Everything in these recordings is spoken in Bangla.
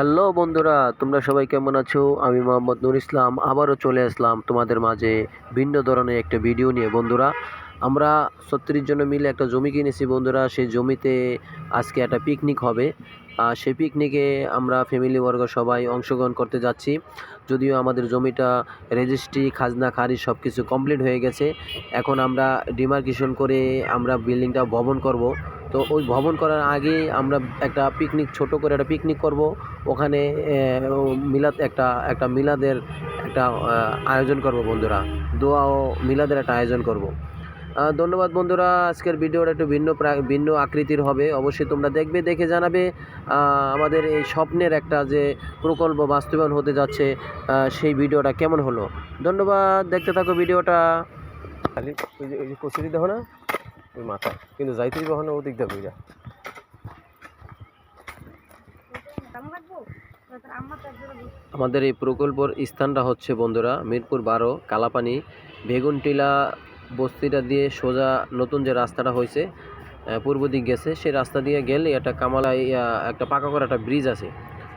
হ্যালো বন্ধুরা, তোমরা সবাই কেমন আছো? আমি মোহাম্মদ নুর ইসলাম, আবারও চলে আসলাম তোমাদের মাঝে ভিন্ন ধরনের একটা ভিডিও নিয়ে। বন্ধুরা আমরা ছত্রিশ জন মিলে একটা জমি কিনেছি বন্ধুরা। সেই জমিতে আজকে একটা পিকনিক হবে। আর সেই পিকনিকে আমরা ফ্যামিলি বর্গ সবাই অংশগ্রহণ করতে যাচ্ছি। যদিও আমাদের জমিটা রেজিস্ট্রি খাজনা, খারিজ সব কিছু কমপ্লিট হয়ে গেছে। এখন আমরা ডিমার্কেশন করে আমরা বিল্ডিংটা ভবন করব। তো ওই ভবন করার আগে আমরা একটা পিকনিক ছোট করে একটা পিকনিক করব। ওখানে মিলাদ একটা একটা মিলাদের একটা আয়োজন করব বন্ধুরা। দোয়া ও মিলাদের একটা আয়োজন করব। ধন্যবাদ বন্ধুরা। আজকের ভিডিওটা একটু ভিন্ন ভিন্ন আকৃতির হবে। অবশ্যই তোমরা দেখবে দেখে জানাবে। আমাদের এই স্বপ্নের একটা যে প্রকল্প বাস্তবায়ন হতে যাচ্ছে সেই ভিডিওটা কেমন হলো? ধন্যবাদ। দেখতে থাকো ভিডিওটা। খালি ওই যে ওই যে কচুরি দেখো না? ওই মাথা। কিন্তু যাইতে দিব না ওদিক দিয়ে বুঝা আমাদের এই প্রকল্পর স্থানটা হচ্ছে বন্ধুরা মিরপুর বারো কালাপানি বেগুনটিলা বস্তিটা দিয়ে সোজা নতুন যে রাস্তাটা হয়েছে পূর্ব দিক গেছে, সেই রাস্তা দিয়ে গেলে একটা কামালা একটা পাকা করা একটা ব্রিজ আছে।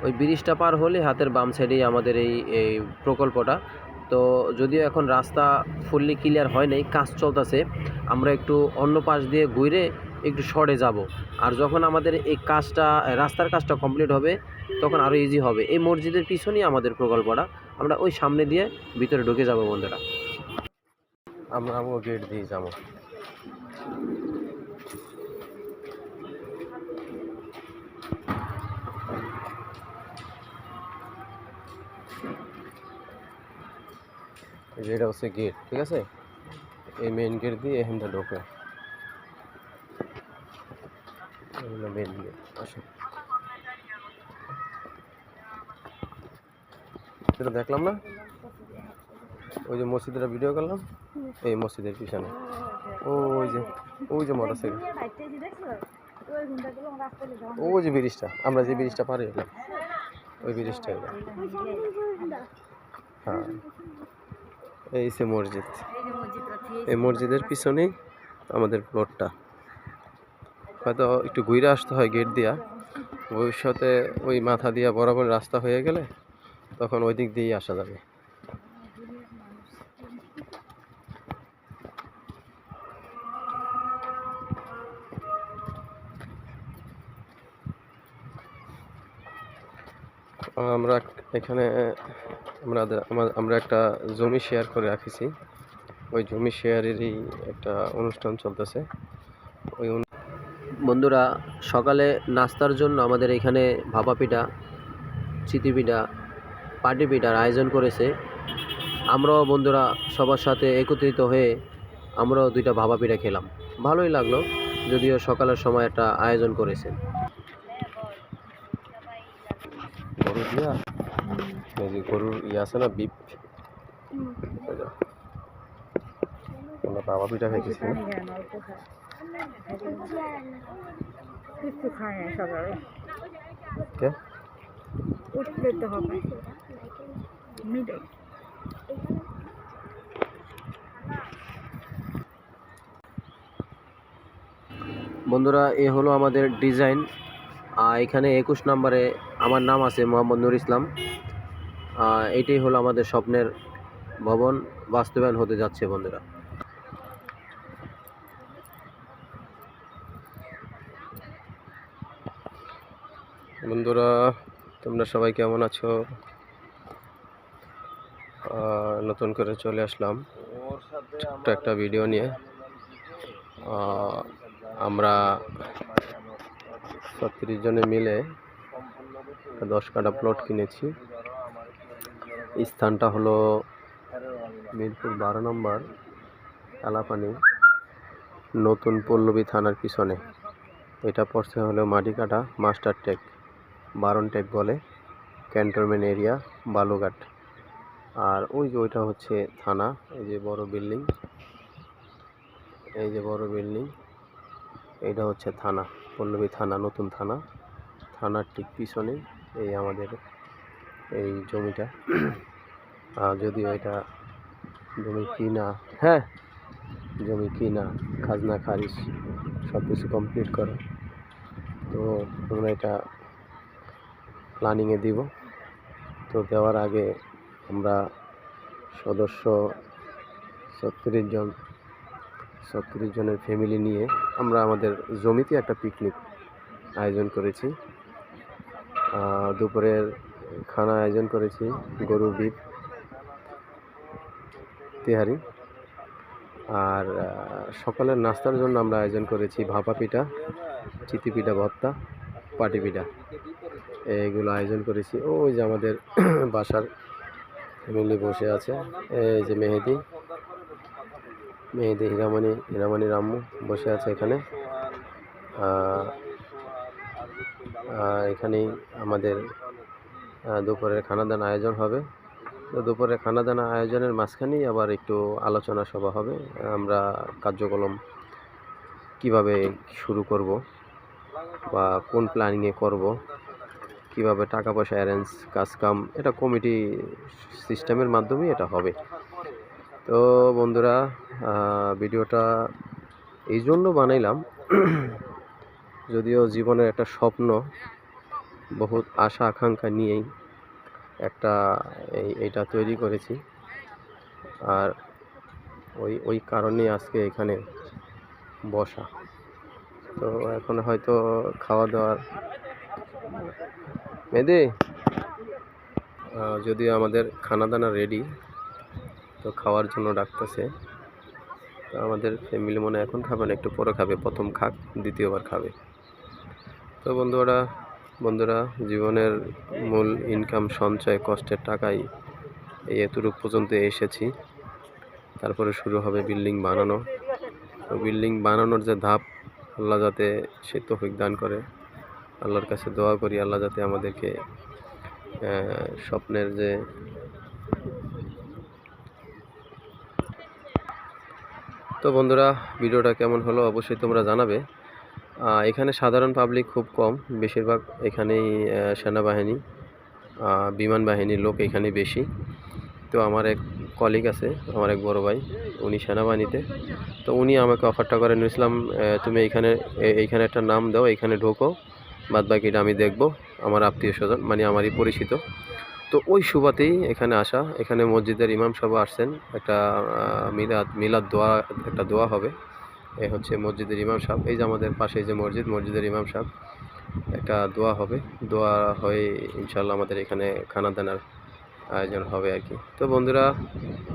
ওই ব্রিজটা পার হলে হাতের বাম সাইডেই আমাদের এই এই প্রকল্পটা। তো যদিও এখন রাস্তা ফুললি ক্লিয়ার হয় নাই, কাজ চলতেছে, আমরা একটু অন্য পাশ দিয়ে ঘুরে একটু সরে যাব। আর যখন আমাদের এই কাজটা, রাস্তার কাজটা কমপ্লিট হবে, তখন আরও ইজি হবে। এই মসজিদের পিছনেই আমাদের প্রকল্পটা। আমরা ওই সামনে দিয়ে ভিতরে ঢুকে যাব বন্ধুরা। আমরা ও গেট দিয়ে যাব এই যে এটা হচ্ছে গেট ঠিক আছে এই মেইন গেট দিয়ে এখানটা ঢোকে মেইন গেট আসো সেটা দেখলাম না ওই যে মসজিদের ভিডিও করলাম এই মসজিদের পিছনে। ওই যে ওই যে মোটর সাইকেল ওই যে ব্রিজটা, আমরা যে ব্রিজটা পারি এলাম ওই ব্রিজটা হ্যাঁ। এই সে মসজিদ। এই মসজিদের পিছনেই আমাদের প্লটটা হয়তো একটু ঘুরে আসতে হয় গেট দিয়া। ভবিষ্যতে ওই মাথা দিয়া বরাবর রাস্তা হয়ে গেলে তখন ওই দিক দিয়েই আসা যাবে। আমরা এখানে, আমরা আমরা একটা জমি শেয়ার করে রাখেছি। ওই জমি শেয়ারেরই একটা অনুষ্ঠান চলতেছে। ওই বন্ধুরা, সকালে নাস্তার জন্য আমাদের এখানে ভাপা পিঠা, চিতি পিঠা, পাটি পিঠার আয়োজন করেছে। আমরাও বন্ধুরা সবার সাথে একত্রিত হয়ে আমরাও দুইটা ভাপা পিঠা খেলাম। ভালোই লাগল, যদিও সকালের সময় একটা আয়োজন করেছেন। গরুর ইয়া এই যে গরুর ইয়ে আছে না বিপ? আমরা বাবা পিঠা খাইতেছি? কিছু খায় না সকালে কে? উঠলে তো হবে। মিলে বন্ধুরা এ হলো আমাদের ডিজাইন। এখানে একুশ নম্বরে আমার নাম আছে মোহাম্মদ নুর ইসলাম। এটাই হলো আমাদের স্বপ্নের ভবন, বাস্তবায়ন হতে যাচ্ছে বন্ধুরা। বন্ধুরা, তোমরা সবাই কেমন আছো? নতুন করে চলে আসলাম ছোট্ট একটা ভিডিও নিয়ে। আমরা ছত্রিশ জনে মিলে দশ কাটা প্লট কিনেছি। স্থানটা হলো মিরপুর বারো নম্বর কালাপানি নতুন পল্লবী থানার পিছনে। এটা পড়ছে হলো মাটিকাটা মাস্টার টেক বারন টেক বলে, ক্যান্টনমেন্ট এরিয়া বালুঘাট আর ওই যে ওইটা হচ্ছে থানা, এই যে বড় বিল্ডিং, এই যে বড় বিল্ডিং, এইটা হচ্ছে থানা। পল্লবী থানা, নতুন থানা। থানার ঠিক পিছনে এই আমাদের এই জমিটা। যদিও এটা জমি কিনা হ্যাঁ জমি কিনা, খাজনা, খারিজ সব কিছু কমপ্লিট করো। তো আমরা এটা প্ল্যানিংয়ে দিব। তো দেওয়ার আগে আমরা সদস্য ছত্রিশ জন ছত্রিশ জনের ফ্যামিলি নিয়ে আমরা আমাদের জমিতে একটা পিকনিক আয়োজন করেছি। দুপুরের খানা আয়োজন করেছি গরুর বিপ তেহারি। আর সকালের নাস্তার জন্য আমরা আয়োজন করেছি ভাপা পিঠা, চিতি পিঠা, ভর্তা, পাটি পিঠা। এইগুলো আয়োজন করেছি। ওই যে আমাদের বাসার ফ্যামিলি বসে আছে, এই যে মেহেদি মেহেদি, হীরামণি হীরামণি রাম্মু বসে আছে এখানে। এখানেই আমাদের দুপুরের খানাদানা আয়োজন হবে। তো দুপুরে খানাদানা আয়োজনের মাঝখানেই আবার একটু আলোচনা সভা হবে। আমরা কার্যক্রম কীভাবে শুরু করব বা কোন প্ল্যানিংয়ে করব, কীভাবে টাকা পয়সা অ্যারেঞ্জ কাজ কাম এটা কমিটি সিস্টেমের মাধ্যমেই এটা হবে। তো বন্ধুরা ভিডিওটা এই জন্য বানাইলাম। যদিও জীবনের একটা স্বপ্ন বহুত আশা আকাঙ্ক্ষা নিয়েই একটা এই এইটা তৈরি করেছি। আর ওই ওই কারণেই আজকে এখানে বসা। তো এখন হয়তো খাওয়া দাওয়ার মেয়েদি আহ, যদিও আমাদের খানা দানা রেডি তো খাওয়ার জন্য ডাকতেছে। তো আমাদের ফ্যামিলি মনে এখন খাবে না, একটু পরে খাবে, প্রথম খাক, দ্বিতীয়বার খাবে। তো বন্ধুরা বন্ধুরা, জীবনের মূল ইনকাম সঞ্চয়, কষ্টের টাকাই এই এতটুকু পর্যন্ত এসেছি। তারপরে শুরু হবে বিল্ডিং বানানো। তো বিল্ডিং বানানোর যে ধাপ, আল্লাহ যাতে সে তৌফিক দান করে। আল্লাহর কাছে দোয়া করি, আল্লাহ যাতে আমাদেরকে স্বপ্নের যে তো বন্ধুরা, ভিডিওটা কেমন হলো অবশ্যই তোমরা জানাবে। এখানে সাধারণ পাবলিক খুব কম, বেশিরভাগ এখানেই সেনাবাহিনী বিমান বাহিনীর লোক এখানে বেশি। তো আমার এক কলিগ আছে, আমার এক বড় ভাই, উনি সেনাবাহিনীতে। তো উনি আমাকে অফারটা করে নিয়েছিলাম তুমি এইখানে এইখানে একটা নাম দাও এইখানে ঢোকো বাদ বাকিটা আমি দেখব, আমার আত্মীয় স্বজন মানে আমারই পরিচিত। তো ওই সুবাতেই এখানে আসা। এখানে মসজিদের ইমাম সাহেব আসছেন। একটা মিলাদ মিলাদ দোয়া, একটা দোয়া হবে। এ হচ্ছে মসজিদের ইমাম সাহেব। এই যে আমাদের পাশে যে মসজিদ, মসজিদের ইমাম সাহেব, একটা দোয়া হবে। দোয়া হয়ে ইনশাল্লাহ আমাদের এখানে খানা দানার আয়োজন হবে আর কি। তো বন্ধুরা,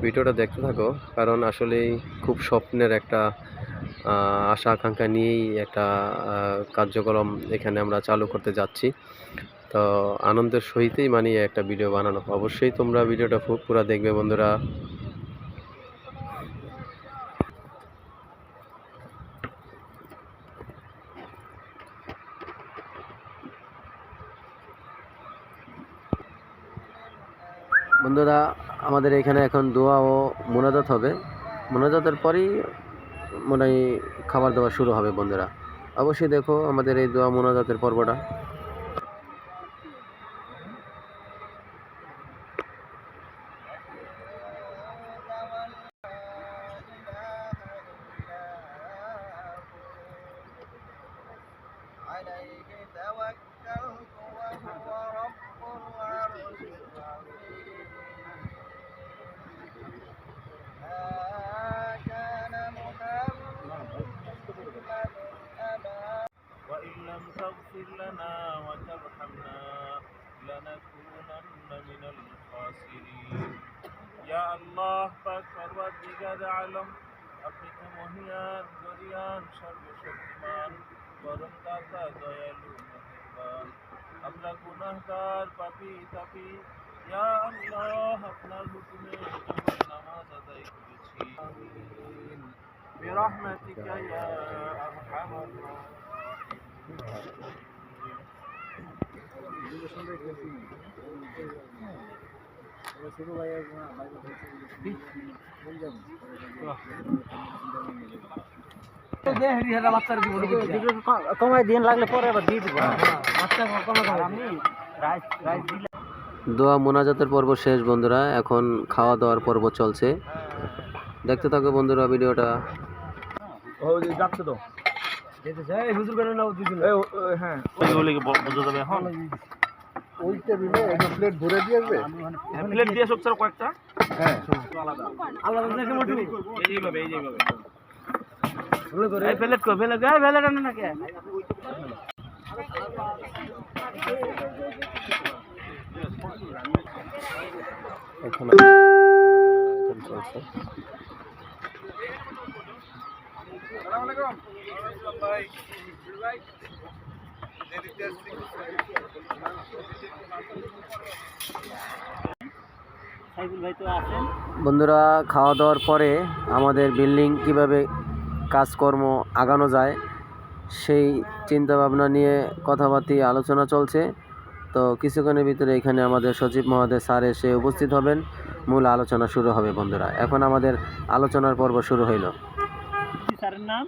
ভিডিওটা দেখতে থাকো, কারণ আসলেই খুব স্বপ্নের একটা আশা আকাঙ্ক্ষা নিয়েই একটা কার্যক্রম এখানে আমরা চালু করতে যাচ্ছি। তো আনন্দের সহিতই মানে একটা ভিডিও বানানো। অবশ্যই তোমরা ভিডিওটা খুব পুরো দেখবে বন্ধুরা। বন্ধুরা, আমাদের এখানে এখন দোয়া ও মোনাজাত হবে। মোনাজাতের পরেই মনে খাবার দাবার শুরু হবে বন্ধুরা। অবশ্যই দেখো আমাদের এই দোয়া মোনাজাতের পর্বটা। يا الله পাক পরওয়ারদিগার আলম আপনি তো মহিয়ান গরিয়ান সর্বশক্তিমান পরম দাতা দয়ালু মেহেরবান আমরা গুনাহগার পাপী তাপী ইয়া আল্লাহ আপনার হুকুমে জীবন নামাজ আদায় করেছি আমিন برحمتك يا أرحم الراحمين কমাই দিন লাগলে পরে আবার দিয়ে দিব দোয়া মোনাজাতের পর্ব শেষ বন্ধুরা। এখন খাওয়া দাওয়ার পর্ব চলছে। দেখতে থাকো বন্ধুরা ভিডিওটা। যাচ্ছে তো হ্যাঁ ওইগুলিকে বোঝা যাবে এখন ওই টেবিলে একটা প্লেট ভরে দিয়ে আসবে প্লেট দিয়ে সব স্যার কয়েকটা। হ্যাঁ। আলাদা। এই যেভাবে এই যেভাবে এই প্লেট কো প্লেট গায় প্লেট আনে না কে এখানে চলছে। বন্ধুরা খাওয়া দাওয়ার পরে আমাদের বিল্ডিং কীভাবে কাজকর্ম আগানো যায় সেই চিন্তা ভাবনা নিয়ে কথাবার্তি আলোচনা চলছে। তো কিছুক্ষণের ভিতরে এখানে আমাদের সচিব মহোদয় স্যার এসে উপস্থিত হবেন। মূল আলোচনা শুরু হবে বন্ধুরা। এখন আমাদের আলোচনার পর্ব শুরু হইল। স্যারের নাম?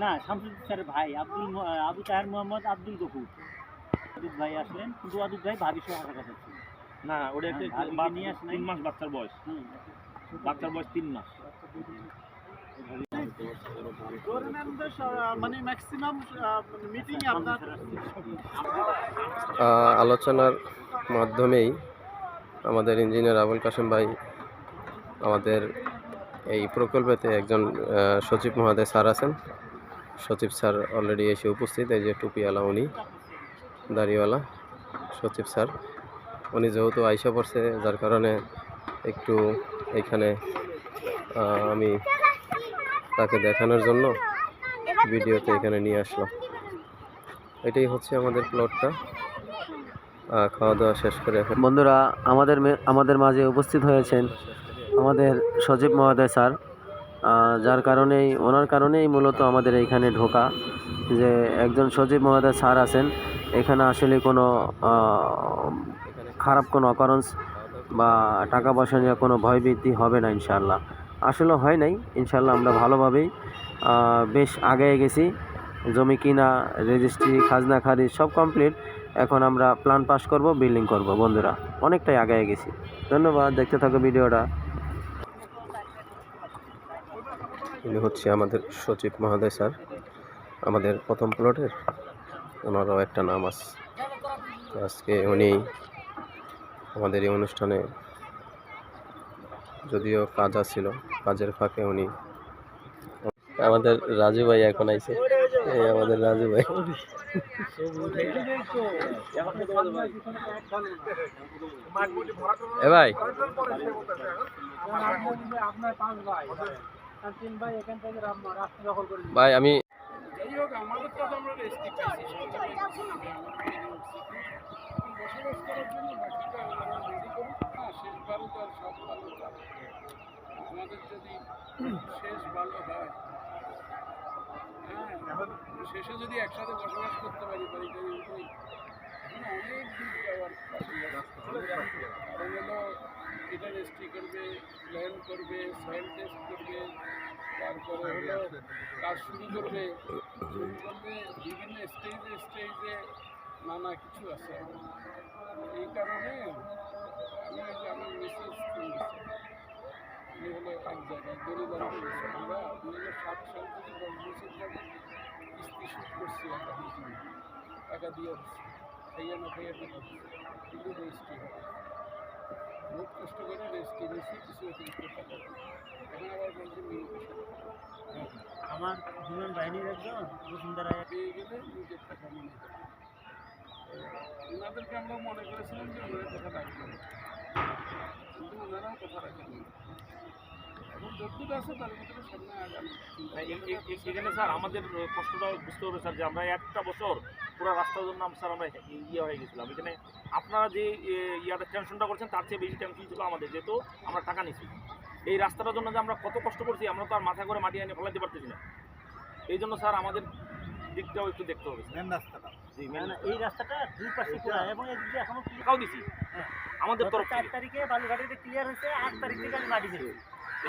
না শামসুদ্দিন স্যারের ভাই আব্দুল আবু তাহের মোহাম্মদ আব্দুল গফুর। আদুদ ভাই আসলেন কিন্তু আদুদ ভাই ভাবি সহ কাটাচ্ছে না ওটা একটা হ্যাঁ, তিন মাস বাচ্চার বয়স। বাচ্চার বয়স তিন মাস। মানে ম্যাক্সিমাম মিটিং আপনার আলোচনার মাধ্যমেই আমাদের ইঞ্জিনিয়ার আবুল কাসেম ভাই আমাদের এই প্রকল্পেতে একজন সচিব মহোদয় স্যার আছেন। সচিব স্যার অলরেডি এসে উপস্থিত, এই যে টুপিওয়ালা উনি, দাড়িওয়ালা সচিব স্যার। উনি যেহেতু আইসা পড়ছে, যার কারণে একটু এখানে আমি তাকে দেখানোর জন্য ভিডিওতে এখানে নিয়ে আসলাম। এটাই হচ্ছে আমাদের প্লটটা খাওয়া দাওয়া শেষ করে এখন বন্ধুরা, আমাদের আমাদের মাঝে উপস্থিত হয়েছেন আমাদের সজীব মহোদয় স্যার। যার কারণেই, ওনার কারণেই মূলত আমাদের এইখানে ঢোকা যে একজন সজীব মহোদয় স্যার আছেন। এখানে আসলে কোনো খারাপ কোনো অকারণস বা টাকা পয়সা নিয়ে কোনো ভয়ভীতি হবে না ইনশাল্লাহ আসলে হয় নাই ইনশাল্লাহ আমরা ভালোভাবেই বেশ আগে গেছি। জমি কিনা রেজিস্ট্রি খাজনা খারিজ সব কমপ্লিট এখন আমরা প্ল্যান পাস করব বিল্ডিং করব বন্ধুরা। অনেকটাই আগে গেছি। ধন্যবাদ, দেখতে থাকো ভিডিওটা। ইনি হচ্ছে আমাদের সচিব মহোদয় স্যার। আমাদের প্রথম প্লটের ওনারও একটা নাম আছে আজকে উনি আমাদের এই অনুষ্ঠানে যদিও কাজ আছিল কাজের ফাঁকে উনি আমাদের রাজু ভাই এখন আইছে। এই আমাদের রাজু ভাই। এ ভাই। আপনার পাঁচ ভাই আর ভাই এখান থেকে রাম- রাস্তা দখল করে ভাই আমি আমাদের যদি শেষ ভালো হয় হ্যাঁ এখন শেষে যদি একসাথে বসবাস করতে পারি অনেক দূর যাওয়ার। এটা রেজিস্ট্রি করবে। প্ল্যান করবে সয়েল টেস্ট করবে, তারপরে হলো কাজ শুরু করবে। শুরু করবে, বিভিন্ন স্টেজে স্টেজে নানা কিছু আছে। এই কারণে আমি আমার মিসেস উনি হলো এক জায়গায় দলিল আমরা দু হাজার সাত সাল থেকে দশ বছর যাবত কিস্তি শুট করছি একটা টাকা দিয়ে দিচ্ছি খাইয়া না খাইয়া টাকা কিন্তু রেজিস্ট্রি হয় বহুত কষ্ট করে রেজিস্ট্রি নিয়েছি কিছু অতিরিক্ত এখন আবার বলছি আমার বিমান বাহিনীর একজন বসুন্ধরা পেয়ে গেলে নিজের টাকা মনে হয় ওনাদেরকে আমরা মনে করেছিলাম যে ওনারা কথা রাখবেন কিন্তু ওনারাও কথা রাখেন এখন যদ্দূর আছে তার ভিতরে সামনে আগামী এখানে স্যার আমাদের কষ্টটা বুঝতে হবে স্যার যে আমরা একটা বছর পুরো রাস্তার জন্য স্যার আমরা ইয়ে হয়ে গেছিলাম এখানে আপনারা যে ইয়াটা টেনশনটা করছেন তার চেয়ে বেশি টেনশন ছিল আমাদের যেহেতু আমরা টাকা নিছি এই রাস্তাটার জন্য যে আমরা কত কষ্ট করছি আমরা তো আর মাথা করে মাটি এনে ফেলাতে পারতেছি না। এই জন্য স্যার আমাদের দিকটাও একটু দেখতে হবে মেন রাস্তাটা। জি মেন এই রাস্তাটা দুই পাশে খোলা এবং এদিক দিয়ে এখনও টাকাও দিছি। হ্যাঁ। আমাদের তরফ তারিখে বালুঘাটিতে ক্লিয়ার হয়েছে আট তারিখ থেকে আমি মাটি ফেলছি।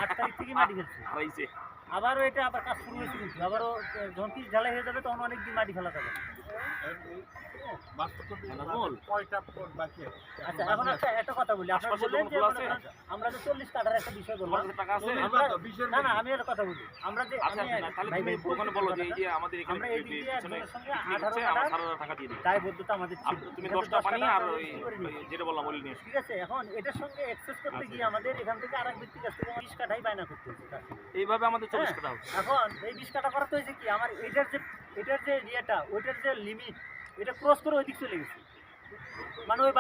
আট তারিখ থেকে মাটি ফেলছি। হারাইছে। আবারও এটা আবার কাজ শুরু হয়েছে আবারও যখন পিচ ঢালাই হয়ে যাবে, তখন অনেক দিন মাটি ফেলা যাবে। আচ্ছা আমরা যে চল্লিশ কাঠার একটা বিষয় বললাম। কাছে টাকা আছে? আমরা- না না আমি একটা কথা বলি। আমরা যে আমাদের আমরা এই দিক আঠারো দায়বদ্ধতা আমাদের তুমি দশটা পানি আর করে যেটা বললাম ওই ঠিক আছে এখন এটার সঙ্গে এক্সেস করতে গিয়ে আমাদের এখান থেকে আরেক ব্যক্তির কাছ থেকে বিশ কাঠাই বায়না করতে হচ্ছে এইভাবে আমাদের চল্লিশ হ্যাঁ। এখন এই বিশ কাটা করাতে হয়েছে কি? আমার এটার যে এটার যে ইয়েটা ওইটার যে লিমিট এটা ক্রস করে ওই দিক চলে গেছে। মানে ওই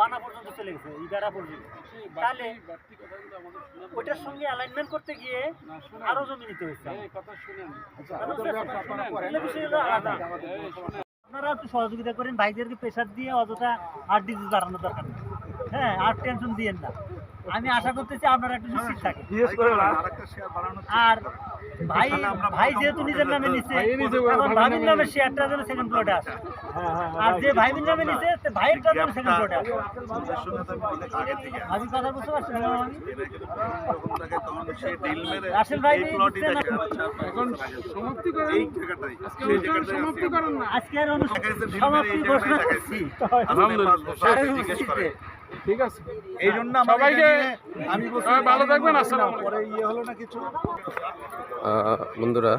বানা পর্যন্ত চলে গেছে এই বেড়া পর্যন্ত। তাহলে। ওইটার সঙ্গে অ্যালাইনমেন্ট করতে গিয়ে আরও জমি নিতে হয়েছে। ওদের ব্যবসা আপনারা একটু সহযোগিতা করেন ভাইদেরকে প্রেশার দিয়ে অযথা আর ডিজিজ বাড়ানো দরকার নেই। হ্যাঁ আর টেনশন দিয়েন না। আমি আশা করতেছি আপনারা একটু নিশ্চিত থাকেন। আরেকটা শেয়ার বাড়ানোর আর ভাই ভাই যেহেতু নিজের নামে নিচ্ছে এখন ভাবির নামে শেয়ারটা যেন সেকেন্ড প্লটে আসে। আর যে ভাইবির নামে নিচ্ছে সে ভাইয়েরটা যেন সেকেন্ড প্লটে আসে। আমি কথা বুঝতে পারছি ভাই আজকের অনুষ্ঠান সমাপ্তি ঘোষণা করছি। ঠিক আছে? এই জন্য সবাইকে আমি ভালো থাকবেন, পরে ইয়ে হলো না কিছু? বন্ধুরা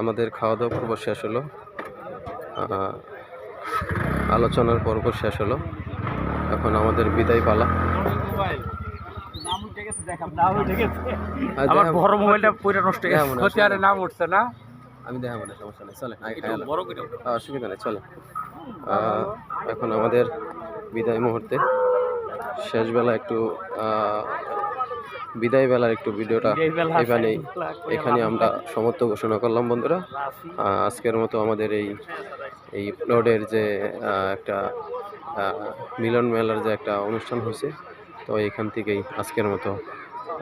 আমাদের খাওয়া দাওয়া পর্ব শেষ হলো। আলোচনার পর্ব শেষ হলো। এখন আমাদের বিদায় পালা। বড় মোবাইলটা পুরো নষ্ট হয়ে নাম উঠছে না? আমি দেখাবো না সমস্যা নেই। চলে অসুবিধা নেই চলে এখন আমাদের বিদায় মুহূর্তে। শেষ বেলা একটু বিদায় বেলার একটু ভিডিওটা এখানেই এখানে আমরা সমর্থ ঘোষণা করলাম বন্ধুরা। আজকের মতো আমাদের এই এই প্লটের যে একটা মিলন মেলার যে একটা অনুষ্ঠান হয়েছে তো এখান থেকেই আজকের মতো।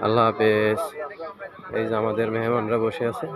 আল্লাহ হাফেজ। এই যে আমাদের মেহমানরা বসে আছে।